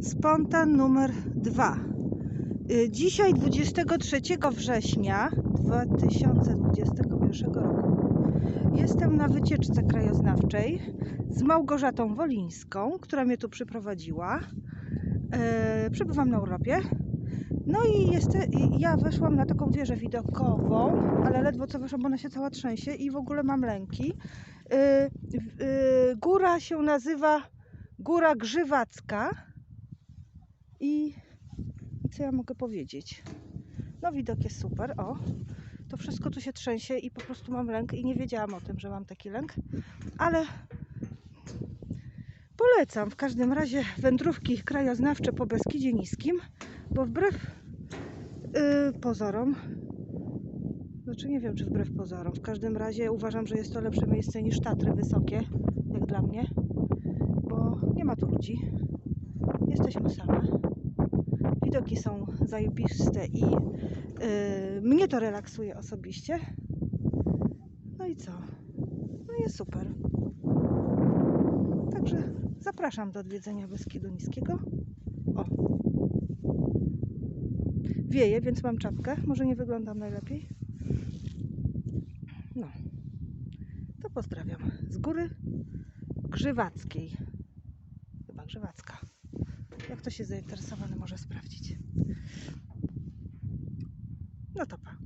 Spontan numer dwa. Y, Dzisiaj 23 września 2021 roku jestem na wycieczce krajoznawczej z Małgorzatą Wolińską, która mnie tu przyprowadziła. E, przebywam na urlopie. No i jest, i ja weszłam na taką wieżę widokową, ale ledwo co weszłam, bo ona się cała trzęsie i w ogóle mam lęki. Góra się nazywa Góra Grzywacka. I, co ja mogę powiedzieć? No widok jest super, o. To wszystko tu się trzęsie i po prostu mam lęk i nie wiedziałam o tym, że mam taki lęk, ale polecam w każdym razie wędrówki krajoznawcze po Beskidzie Niskim, bo wbrew yy, pozorom, znaczy nie wiem czy wbrew pozorom, w każdym razie uważam, że jest to lepsze miejsce niż Tatry Wysokie, jak dla mnie, bo nie ma tu ludzi, jesteśmy same. Widoki są zajebiste i yy, mnie to relaksuje osobiście. No i co? No jest super. Także zapraszam do odwiedzenia Beskidu Niskiego. O. Wieje, więc mam czapkę. Może nie wyglądam najlepiej. No. To pozdrawiam. Z góry Grzywackiej. Chyba Grzywacka. Jak ktoś jest zainteresowany, może sprawdzić. No to pa.